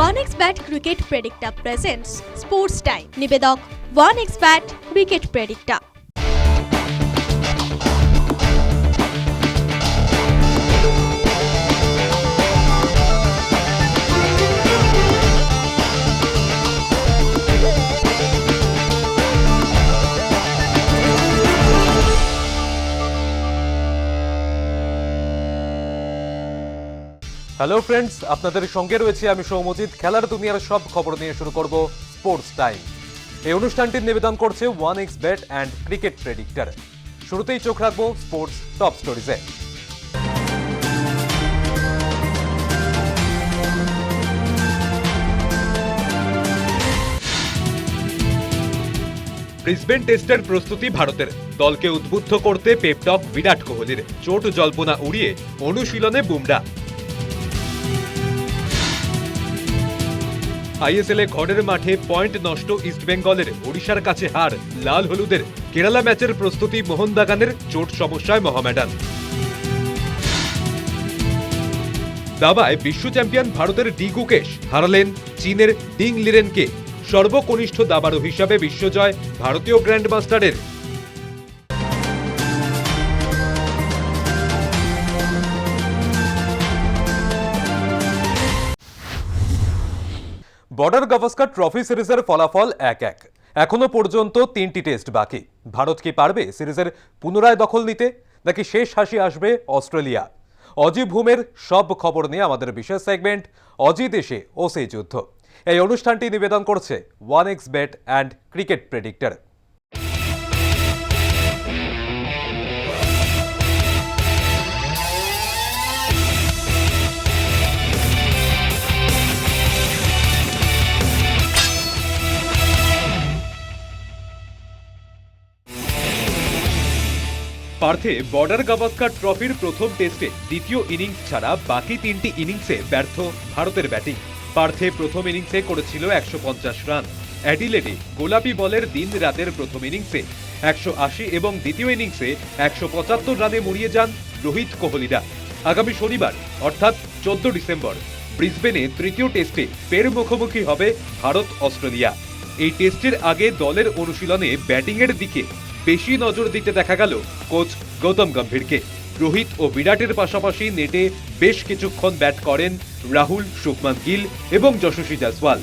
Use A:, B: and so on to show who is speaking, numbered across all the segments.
A: One X bet cricket predictor presents sports time নিবেদক one X bet cricket predictor
B: hello friends আপনাদের সঙ্গে রয়েছে আমি সৌমজিৎ। খেলার দুনিয়ার সব খবর নিয়ে শুরু করব স্পোর্টস টাইম এই অনুষ্ঠানটির নিবেদন করছে one X bet and cricket predictor শুরুতেই চোখ রাখব স্পোর্টস টপ স্টোরিজে ব্রিসবেন টেস্টের প্রস্তুতি ভারতের। দলকে উদ্বুদ্ধ করতে পেপটক বিরাট কোহলির। চোট জল্পনা উড়িয়ে অনুশীলনে বুমরা। আইএসএল এ ঘরের মাঠে পয়েন্ট নষ্ট ইস্টবেঙ্গলের ওড়িশার কাছে হার, লাল হলুদের। কেরালা ম্যাচের প্রস্তুতি মোহনবাগানের চোট সমস্যায় মহামেডান। দাবায় বিশ্ব চ্যাম্পিয়ন ভারতের ডি গুকেশ হারালেন চীনের ডিং লিরেনকে। সর্বকনিষ্ঠ দাবাড়ু হিসাবে বিশ্বজয় ভারতীয় গ্র্যান্ডমাস্টারের বর্ডার গাভাস্কার ট্রফি সিরিজের ফলাফল এক এক। এখনও পর্যন্ত তিনটি টেস্ট বাকি। ভারত কি পারবে সিরিজের পুনরায় দখল নিতে? নাকি শেষ হাসি আসবে অস্ট্রেলিয়া? অজি ভূমের সব খবর নিয়ে আমাদের বিশেষ সেগমেন্ট অজি দেশে ও সেই যুদ্ধ। এই অনুষ্ঠানটি নিবেদন করছে one X bet and cricket predictor. পার্থে Border Gavaskar ট্রফির প্রথম টেস্টে দ্বিতীয় ইনিংস ছাড়া বাকি তিনটি ইনিংসে ব্যর্থ ভারতের ব্যাটিং। পার্থে প্রথম ইনিংসে করেছিল একশো পঞ্চাশ রান। অ্যাডিলেডে গোলাপি বলের দিন রাতের প্রথম ইনিংসে একশো আশি এবং দ্বিতীয় ইনিংসে একশো পঁচাত্তর রানে মুড়িয়ে যান রোহিত কোহলিরা। আগামী শনিবার, অর্থাৎ চোদ্দ ডিসেম্বর, ব্রিসবেনে তৃতীয় টেস্টে ফের মুখোমুখি হবে ভারত অস্ট্রেলিয়া এই টেস্টের আগে দলের অনুশীলনে ব্যাটিংয়ের দিকে বেশি নজর দিতে দেখা গেল কোচ গৌতম গম্ভীরকে। রোহিত ও বিরাটের পাশাপাশি নেটে বেশ কিছুক্ষণ ব্যাট করেন রাহুল, শুভমান গিল এবং যশস্বী জয়সওয়াল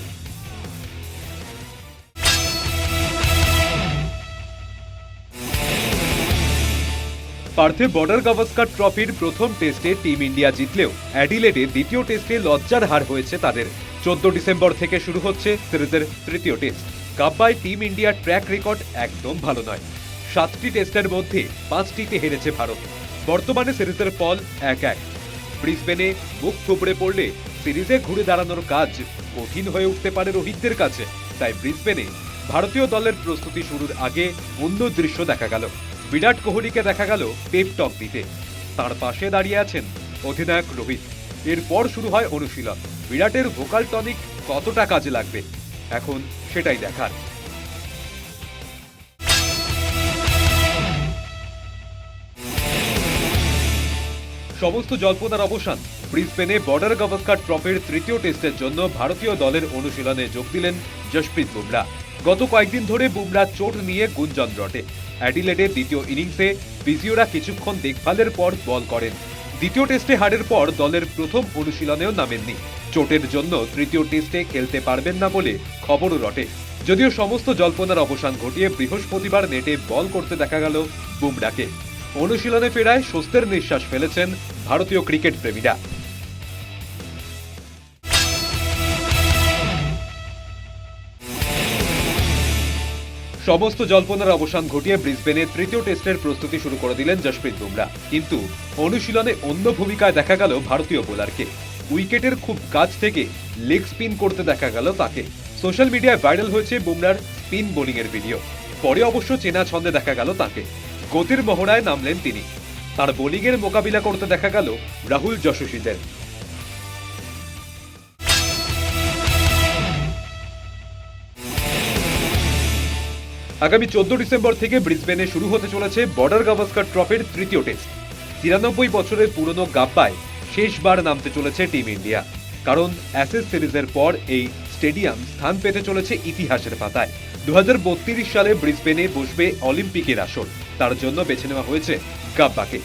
B: পার্থে বর্ডার গাভাস্কার ট্রফির প্রথম টেস্টে টিম ইন্ডিয়া জিতলেও অ্যাডিলেডে দ্বিতীয় টেস্টে লজ্জার হার হয়েছে তাদের। চোদ্দ ডিসেম্বর থেকে শুরু হচ্ছে সিরিজের তৃতীয় টেস্ট। কাব্বায় টিম ইন্ডিয়ার ট্র্যাক রেকর্ড একদম ভালো নয়। সাতটি টেস্টের মধ্যে পাঁচটিতে হেরেছে ভারত। বর্তমানে সিরিজের ফল এক এক ব্রিসবেনে মুখ থুবড়ে পড়লে সিরিজে ঘুরে দাঁড়ানোর কাজ কঠিন হয়ে উঠতে পারে রোহিতদের কাছে। তাই ব্রিসবেনে ভারতীয় দলের প্রস্তুতি শুরুর আগে অন্য দৃশ্য দেখা গেল। বিরাট কোহলিকে দেখা গেল পেপ টক দিতে। তার পাশে দাঁড়িয়ে আছেন অধিনায়ক রোহিত। এরপর শুরু হয় অনুশীলন। বিরাটের ভোকাল টনিক কতটা কাজে লাগবে? এখন সেটাই দেখার। সমস্ত জল্পনার অবসান। ব্রিসবেনে বর্ডার গাভাস্কার ট্রফির তৃতীয় টেস্টের জন্য ভারতীয় দলের অনুশীলনে যোগ দিলেন জশপ্রীত বুমরা। গত কয়েকদিন ধরে বুমরা চোট নিয়ে গুঞ্জন রটে। অ্যাডিলেডের দ্বিতীয় ইনিংসে ফিজিওরা কিছুক্ষণ দেখভালের পর বল করেন। দ্বিতীয় টেস্টে হারের পর দলের প্রথম অনুশীলনেও নামেননি। চোটের জন্য তৃতীয় টেস্টে খেলতে পারবেন না বলে খবরও রটে। যদিও সমস্ত জল্পনার অবসান ঘটিয়ে বৃহস্পতিবার নেটে বল করতে দেখা গেল বুমরাকে। অনুশীলনে ফেরায় স্বস্তের নিঃশ্বাস ফেলেছেন ভারতীয় ক্রিকেট প্রেমীরা। সমস্ত জল্পনার অবসান ঘটিয়ে ব্রিসবেনে তৃতীয় টেস্টের প্রস্তুতি শুরু করে দিলেন জশপ্রীত বুমরা। কিন্তু অনুশীলনে অন্য ভূমিকায় দেখা গেল ভারতীয় বোলারকে। উইকেটের খুব কাছ থেকে লেগ স্পিন করতে দেখা গেল তাকে। সোশ্যাল মিডিয়ায় ভাইরাল হয়েছে বুমরার স্পিন বোলিংয়ের ভিডিও। পরে অবশ্য চেনা ছন্দে দেখা গেল তাকে। গতির মহড়ায় নামলেন তিনি। তার বোলিংয়ের মোকাবিলা করতে দেখা গেল রাহুল যশস্বীদের আগামী চোদ্দ ডিসেম্বর থেকে ব্রিসবেনে শুরু হতে চলেছে বর্ডার গাভাস্কার ট্রফির তৃতীয় টেস্ট। তিরানব্বই বছরের পুরনো গাব্বায় শেষবার নামতে চলেছে টিম ইন্ডিয়া। কারণ অ্যাসেস সিরিজের পর এই স্টেডিয়াম স্থান পেতে চলেছে ইতিহাসের পাতায়। দু সালে ব্রিসবেনে বসবে অলিম্পিকের আসর। তার জন্য বেছে নেওয়া হয়েছে গাব্বাকে।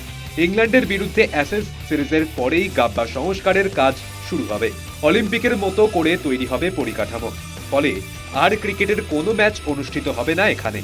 B: ইংল্যান্ডের বিরুদ্ধে অ্যাসেস সিরিজের পরেই গাব্বা সংস্কারের কাজ শুরু হবে। অলিম্পিকের মতো করে তৈরি হবে পরিকাঠামো। ফলে আর ক্রিকেটের কোনো ম্যাচ অনুষ্ঠিত হবে না এখানে।